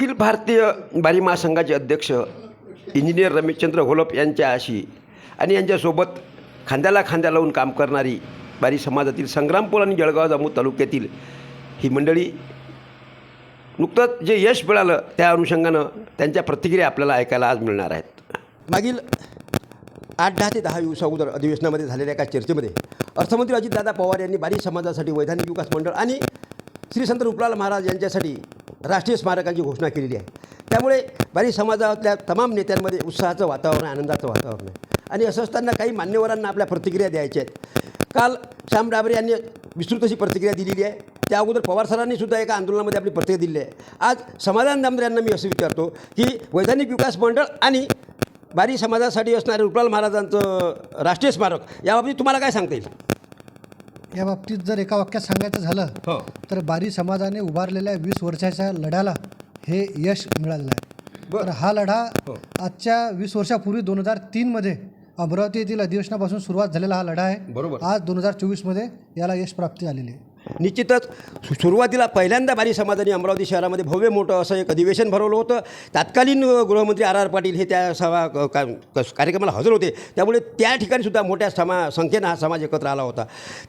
अखिल भारतीय बारी महासंघाचे अध्यक्ष इंजिनियर रमेशचंद्र घोलप यांच्या आशी आणि यांच्यासोबत खांद्याला खांद्या लावून काम करणारी बारी समाजातील संग्रामपूर आणि जळगाव जामोद तालुक्यातील ही मंडळी नुकतंच जे यश मिळालं त्या अनुषंगानं त्यांच्या प्रतिक्रिया आपल्याला ऐकायला आज मिळणार आहेत. मागील आठ दहा ते दहा दिवसा अगोदर अधिवेशनामध्ये झालेल्या एका चर्चेमध्ये अर्थमंत्री अजितदादा पवार यांनी बारी समाजासाठी वैधानिक विकास मंडळ आणि श्री संत रूपलाल महाराज यांच्यासाठी राष्ट्रीय स्मारकांची घोषणा केलेली आहे. त्यामुळे बारी समाजातल्या तमाम नेत्यांमध्ये उत्साहाचं वातावरण आहे आनंदाचं वातावरण आहे. आणि असं असताना काही मान्यवरांना आपल्या प्रतिक्रिया द्यायच्या आहेत. काल श्याम डाबरे यांनी विस्तृत अशी प्रतिक्रिया दिलेली आहे. त्या अगोदर पवार सरांनी सुद्धा एका आंदोलनामध्ये आपली प्रतिक्रिया दिली आहे. आज समाधान दामदार यांना मी असं विचारतो की वैधानिक विकास मंडळ आणि बारी समाजासाठी असणारे रुपाल महाराजांचं राष्ट्रीय स्मारक याबाबतीत तुम्हाला काय सांगता येईल? या बाबतीत जर एका वाक्यात सांगायचं झालं हो तर बारी समाजाने उभारलेल्या वीस वर्षाच्या लढ्याला हे यश मिळालेलं आहे बरं. तर हा लढा हो. आजच्या वीस वर्षापूर्वी दोन हजार तीनमध्ये अमरावती येथील अधिवेशनापासून सुरुवात झालेला हा लढा आहे बरोबर. आज दोन हजार चोवीसमध्ये याला यश प्राप्ती झालेली आहे निश्चितच सुरुवातीला पहिल्यांदा बारी समाजाने अमरावती शहरामध्ये भव्य मोठं असं एक अधिवेशन भरवलं होतं. तत्कालीन गृहमंत्री आर आर पाटील हे त्या सभा क- का- क- कार्यक्रमाला हजर होते. त्यामुळे त्या ठिकाणी सुद्धा मोठ्या समा संख्येनं हा समाज एकत्र आला होता.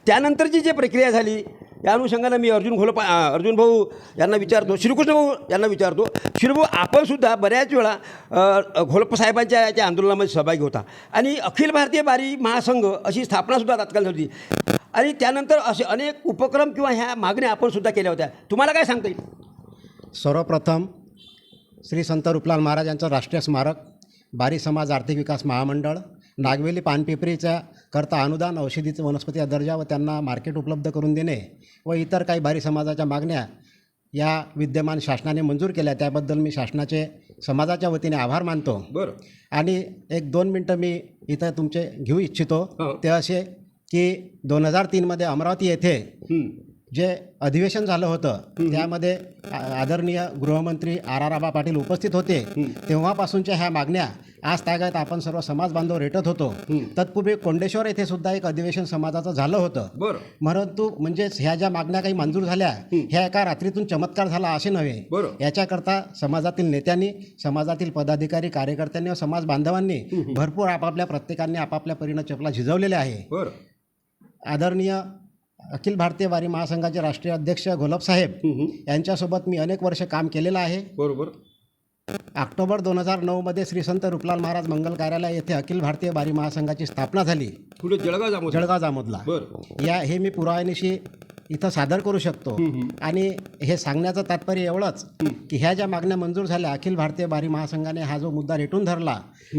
त्यानंतरची जी प्रक्रिया झाली या अनुषंगानं मी अर्जुन घोलप अर्जुन भाऊ यांना विचारतो श्रीकृष्ण भाऊ यांना विचारतो श्रीभाऊ आपण सुद्धा बऱ्याच वेळा घोलप साहेबांच्या याच्या आंदोलनामध्ये सहभागी होता. आणि अखिल भारतीय बारी महासंघ अशी स्थापनासुद्धा तात्काळ झाली होती. आणि त्यानंतर असे अनेक उपक्रम किंवा ह्या मागण्या आपण सुद्धा केल्या होत्या. तुम्हाला काय सांगता येईल? सर्वप्रथम श्री संत रूपलाल महाराज यांचं राष्ट्रीय स्मारक बारी समाज आर्थिक विकास महामंडळ नागवेली पानपिपरीच्या करता अनुदान औषधीचं वनस्पती दर्जा व त्यांना मार्केट उपलब्ध करून देणे व इतर काही बारी समाजाच्या मागण्या या विद्यमान शासनाने मंजूर केल्या. त्याबद्दल मी शासनाचे समाजाच्या वतीने आभार मानतो. बरं. आणि एक दोन मिनटं मी इथं तुमचे घेऊ इच्छितो. हो. ते असे की दोन हजार तीनमध्ये अमरावती येथे जे अधिवेशन झालं होतं त्यामध्ये आदरणीय गृहमंत्री आर आर आबा पाटील उपस्थित होते. तेव्हापासूनच्या ह्या मागण्या आज तागायत आपण सर्व समाज बांधव रेटत होतो. तत्पूर्वी कोंडेश्वर येथे सुद्धा एक अधिवेशन समाजाचं झालं होतं. परंतु म्हणजेच ह्या ज्या मागण्या काही मंजूर झाल्या ह्या एका रात्रीतून चमत्कार झाला असे नव्हे. याच्याकरता समाजातील नेत्यांनी समाजातील पदाधिकारी कार्यकर्त्यांनी व समाज बांधवांनी भरपूर आपापल्या प्रत्येकाने आपापल्या परीनं चपला झिजवलेल्या आहे. आदरणीय अखिल भारतीय वारी महासंघाचे राष्ट्रीय अध्यक्ष साहेब यांच्यासोबत मी अनेक वर्ष काम केलेलं आहे. बरोबर. ऑक्टोबर दोन हजार नऊमध्ये श्री संत रूपलाल महाराज मंगल कार्यालय येथे अखिल भारतीय वारी महासंघाची स्थापना झाली. जळगाव जळगाव जामोदला. बरं. या हे मी पुराव्यानिशी इथं सादर करू शकतो. आणि हे सांगण्याचं तात्पर्य एवढंच की ह्या ज्या मागण्या मंजूर झाल्या अखिल भारतीय बारी महासंघाने हा जो मुद्दा रेटून धरला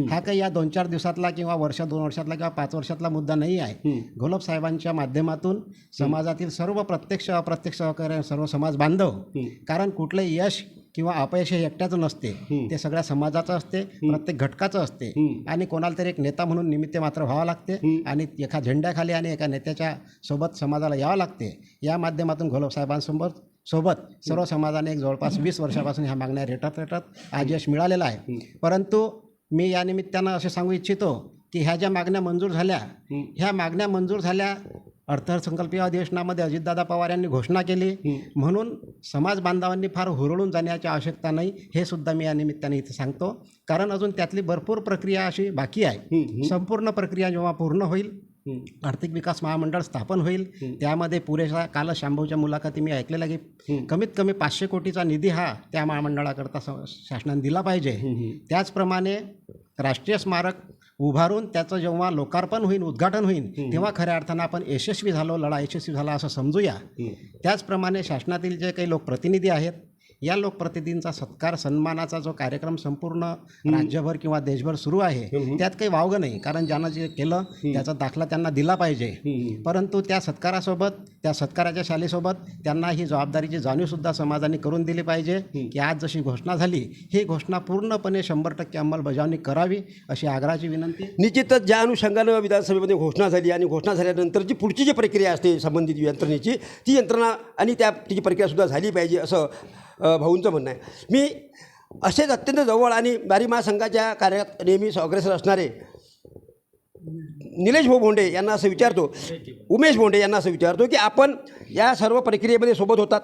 हा काही या दोन चार दिवसातला किंवा वर्ष दोन वर्षातला किंवा पाच वर्षातला मुद्दा नाही आहे. घोलप साहेबांच्या माध्यमातून समाजातील सर्व प्रत्यक्ष अप्रत्यक्ष सहकार्य सर्व समाज बांधव कारण कुठलंही यश किंवा अपयश हे एकट्याचं नसते. ते सगळ्या समाजाचं असते प्रत्येक घटकाचं असते. आणि कोणाला तरी एक नेता म्हणून निमित्त मात्र व्हावं लागते आणि एका झेंड्याखाली आणि एका नेत्याच्या सोबत समाजाला यावं लागते. या माध्यमातून घोलप साहेबांसोबत सोबत सर्व समाजाने एक जवळपास वीस वर्षापासून ह्या मागण्या रेटत रेटत आज यश मिळालेलं आहे. परंतु मी या निमित्तानं असे सांगू इच्छितो की ह्या ज्या मागण्या मंजूर झाल्या ह्या मागण्या मंजूर झाल्या अर्थसंकल्पीय अधिवेशनामध्ये अजितदादा पवार यांनी घोषणा केली. म्हणून समाज बांधवांनी फार हुरळून जाण्याची आवश्यकता नाही हे सुद्धा मी या निमित्ताने इथे सांगतो. कारण अजून त्यातली भरपूर प्रक्रिया अशी बाकी आहे. संपूर्ण प्रक्रिया जेव्हा पूर्ण होईल आर्थिक विकास महामंडळ स्थापन होईल त्यामध्ये पुरेसा काल शांभूच्या मुलाखती मी ऐकलेल्या की कमीत कमी पाचशे कोटीचा निधी हा त्या महामंडळाकरता शासनाने दिला पाहिजे. त्याचप्रमाणे राष्ट्रीय स्मारक उभारून त्याचं जेव्हा लोकार्पण होईल उद्घाटन होईल तेव्हा खऱ्या अर्थानं आपण यशस्वी झालो लढा यशस्वी झाला असं समजूया. त्याचप्रमाणे शासनातील जे काही लोकप्रतिनिधी आहेत या लोकप्रतिनिधींचा सत्कार सन्मानाचा जो कार्यक्रम संपूर्ण राज्यभर किंवा देशभर सुरू आहे त्यात काही वावगं नाही. कारण ज्यानं जे केलं त्याचा दाखला त्यांना दिला पाहिजे. परंतु त्या सत्कारासोबत त्या सत्काराच्या शालेसोबत त्यांना ही जबाबदारीची जाणीवसुद्धा समाजाने करून दिली पाहिजे की आज जशी घोषणा झाली ही घोषणा पूर्णपणे शंभर टक्के अंमलबजावणी करावी अशी आग्रहाची विनंती. निश्चितच ज्या अनुषंगानं विधानसभेमध्ये घोषणा झाली आणि घोषणा झाल्यानंतरची पुढची जी प्रक्रिया असते संबंधित यंत्रणेची ती यंत्रणा आणि त्या तिची प्रक्रियासुद्धा झाली पाहिजे असं भाऊंचं म्हणणं आहे. मी असेच अत्यंत जवळ आणि बारी महासंघाच्या कार्यात नेहमी अग्रेसर असणारे निलेश भाऊ भोंडे यांना असं विचारतो. उमेश भोंडे यांना असं विचारतो की आपण या सर्व प्रक्रियेमध्ये सोबत होतात.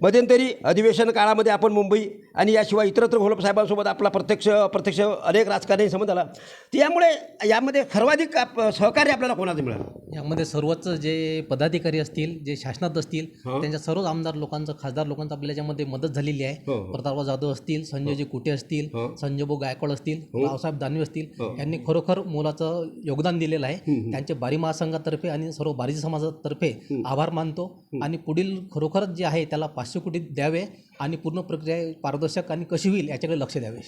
मध्यंतरी अधिवेशन काळामध्ये आपण मुंबई आणि याशिवाय इतरत्र घोलप साहेबांसोबत आपला प्रत्यक्ष अप्रत्यक्ष अनेक राजकारणी संबंध आला. त्यामुळे यामध्ये सर्वाधिक आप सहकार्य आपल्याला कोणाचं मिळालं? यामध्ये सर्वच जे पदाधिकारी असतील जे शासनात असतील त्यांच्या सर्वच आमदार लोकांचं खासदार लोकांचं आपल्या याच्यामध्ये मदत झालेली आहे. हो, हो. प्रतापराव जाधव असतील संजयजी कुटे असतील हो. संजयभाऊ गायकवाड असतील रावसाहेब दानवे असतील यांनी खरोखर मोलाचं योगदान दिलेलं आहे. त्यांचे बारी महासंघातर्फे आणि सर्व बारीजी समाजातर्फे आभार मानतो आणि पुढील खरोखरच जे आहे त्याला पाचशे कोटी द्यावे आणि पूर्ण प्रक्रिया पारदर्शक आणि कशी होईल याच्याकडे लक्ष द्यावे.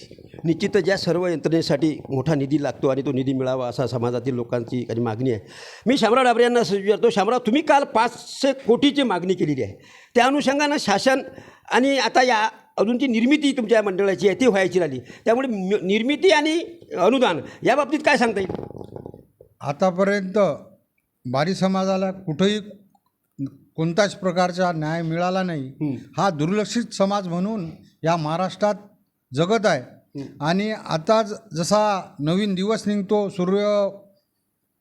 निश्चितच या सर्व यंत्रणेसाठी मोठा निधी लागतो आणि तो निधी मिळावा असा समाजातील लोकांची काही मागणी आहे. मी शामराव डाबरे यांना असं विचारतो शामराव तुम्ही काल पाचशे कोटीची मागणी केलेली आहे. त्या अनुषंगानं शासन आणि आता या अजूनची निर्मिती तुमच्या मंडळाची आहे ती व्हायची राहिली. त्यामुळे निर्मिती आणि अनुदान या बाबतीत काय सांगता येईल? आतापर्यंत बारी समाजाला कुठंही कोणत्याच प्रकारचा न्याय मिळाला नाही. हा दुर्लक्षित समाज म्हणून या महाराष्ट्रात जगत आहे. आणि आता जसा नवीन दिवस निघतो सूर्य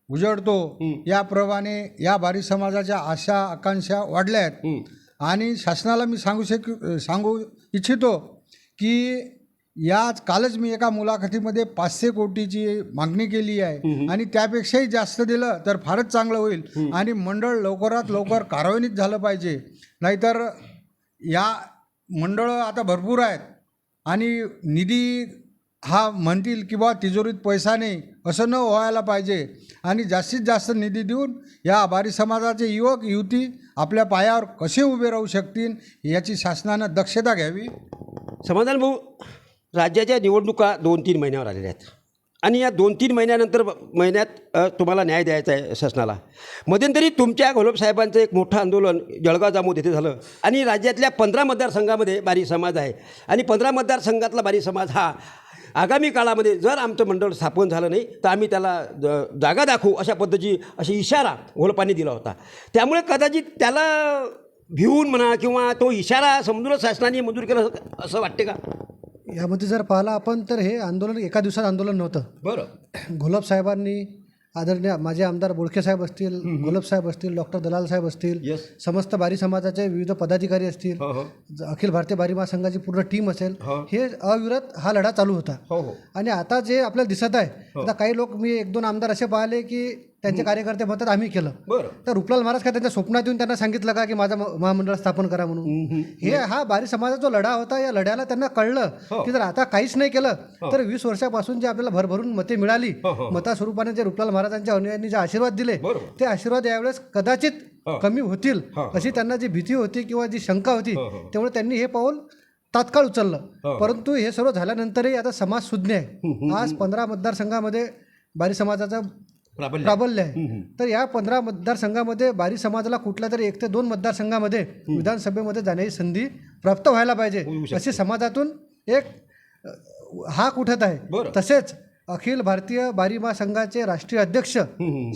उजळतो याप्रमाणे या बारी समाजाच्या आशा आकांक्षा वाढल्या आहेत. आणि शासनाला मी सांगू शक सांगू इच्छितो की या कालच मी एका मुलाखतीमध्ये पाचशे कोटीची मागणी केली आहे. आणि त्यापेक्षाही जास्त दिलं तर फारच चांगलं होईल. आणि मंडळ लवकरात लवकर कार्यान्वित झालं पाहिजे. नाहीतर या मंडळं आता भरपूर आहेत. आणि निधी हा म्हणतील की बा तिजोरीत पैसा नाही असं न व्हायला पाहिजे. आणि जास्तीत जास्त निधी देऊन या बारी समाजाचे युवक युवती आपल्या पायावर कसे उभे राहू शकतील याची शासनानं दक्षता घ्यावी. समाधान भाऊ. राज्याच्या निवडणुका दोन तीन महिन्यावर आलेल्या आहेत. आणि या दोन तीन महिन्यानंतर महिन्यात तुम्हाला न्याय द्यायचा आहे शासनाला. मध्यंतरी तुमच्या घोलप साहेबांचं एक मोठं आंदोलन जळगाव जामोद येथे झालं. आणि राज्यातल्या पंधरा मतदारसंघामध्ये बारी समाज आहे. आणि पंधरा मतदारसंघातला बारी समाज हा आगामी काळामध्ये जर आमचं मंडळ स्थापन झालं नाही तर आम्ही त्याला ज- जागा दाखवू अशा पद्धतीची अशी इशारा घोलपांनी दिला होता. त्यामुळे कदाचित त्याला भिवून म्हणा किंवा तो इशारा समजूनच शासनाने मंजूर केला असं वाटते का? यामध्ये जर पाहिलं आपण तर हे आंदोलन एका दिवसात आंदोलन नव्हतं. बरं. घोलप साहेबांनी आदरणीय माझे आमदार बोडखे साहेब असतील घोलप साहेब असतील डॉक्टर दलाल साहेब असतील. समस्त बारी समाजाचे विविध पदाधिकारी असतील हो हो. अखिल भारतीय बारी महासंघाची पूर्ण टीम असेल हे. अविरत हा लढा चालू होता. हो हो. आणि आता जे आपल्याला दिसत आहे आता काही लोक मी एक दोन आमदार असे पाहिले की त्यांचे कार्यकर्ते म्हणतात आम्ही केलं. बरं. तर रुपलाल महाराज काय त्यांच्या स्वप्नात येऊन त्यांना सांगितलं का की माझं महामंडळ स्थापन करा म्हणून? हे हा बारी समाजाचा जो लढा होता. या लढ्याला त्यांना कळलं की जर आता काहीच नाही केलं तर वीस वर्षापासून जे आपल्याला भरभरून मते मिळाली मता स्वरूपाने जे रुपलाल महाराजांच्या अनुयायांनी जे आशीर्वाद दिले. ते आशीर्वाद यावेळेस कदाचित कमी होतील. अशी त्यांना जी भीती होती किंवा जी शंका होती त्यामुळे त्यांनी हे पाऊल तात्काळ उचललं. परंतु हे सर्व झाल्यानंतरही आता समाज सुज्ञ आहे. आज पंधरा मतदारसंघामध्ये बारी समाजाचा प्राबल्य. आहे. तर या पंधरा मतदारसंघामध्ये बारी समाजाला कुठल्या तरी एक ते दोन मतदारसंघामध्ये विधानसभेमध्ये जाण्याची संधी प्राप्त व्हायला पाहिजे. अशी समाजातून एक हा कुठत आहे. तसेच अखिल भारतीय बारी महासंघाचे राष्ट्रीय अध्यक्ष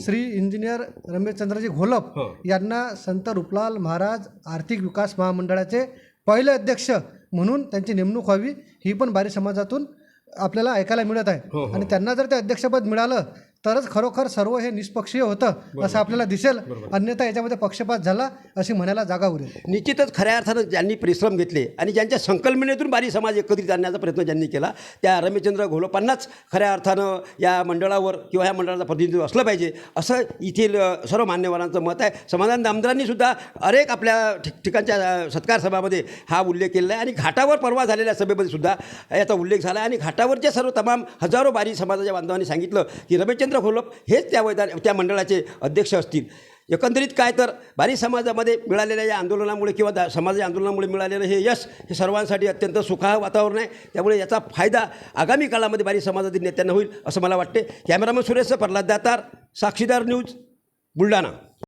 श्री इंजिनियर रमेशचंद्रजी घोलप यांना संत रुपलाल महाराज आर्थिक विकास महामंडळाचे पहिले अध्यक्ष म्हणून त्यांची नेमणूक व्हावी ही पण बारी समाजातून आपल्याला ऐकायला मिळत आहे. आणि त्यांना जर ते अध्यक्षपद मिळालं तरच खरोखर सर्व हे निष्पक्षीय होतं असं आपल्याला दिसेल. अन्यथा याच्यामध्ये पक्षपात झाला अशी म्हणायला जागा उरेल. निश्चितच खऱ्या अर्थानं ज्यांनी परिश्रम घेतले आणि ज्यांच्या संकल्पनेतून बारी समाज एकत्रित आणण्याचा प्रयत्न ज्यांनी केला त्या रमेशचंद्र घोलपांनाच खऱ्या अर्थानं या मंडळावर किंवा ह्या मंडळाचं प्रतिनिधित्व असलं पाहिजे असं येथील अ, सर्व मान्यवरांचं मत आहे. समाधान दामदारांनी सुद्धा अनेक आपल्या ठिक ठिकाणच्या अ, सत्कार सभामध्ये हा उल्लेख केलेला आहे. आणि घाटावर परवा झालेल्या सभेमध्ये सुद्धा याचा उल्लेख झाला आहे. आणि घाटावरच्या सर्व तमाम हजारो बारी समाजाच्या बांधवांनी सांगितलं की रमेशचंद्र घोलप हेच त्या वैधान त्या मंडळाचे अध्यक्ष असतील. एकंदरीत काय तर बारी समाजामध्ये मिळालेल्या या आंदोलनामुळे किंवा दा समाजाच्या आंदोलनामुळे मिळालेलं हे यश हे सर्वांसाठी अत्यंत सुखाह वातावरण आहे. त्यामुळे याचा फायदा आगामी काळामध्ये बारी समाजातील नेत्यांना होईल असं मला वाटते. कॅमेरामन सुरेश प्रल्हाद दातार साक्षीदार न्यूज बुलढाणा.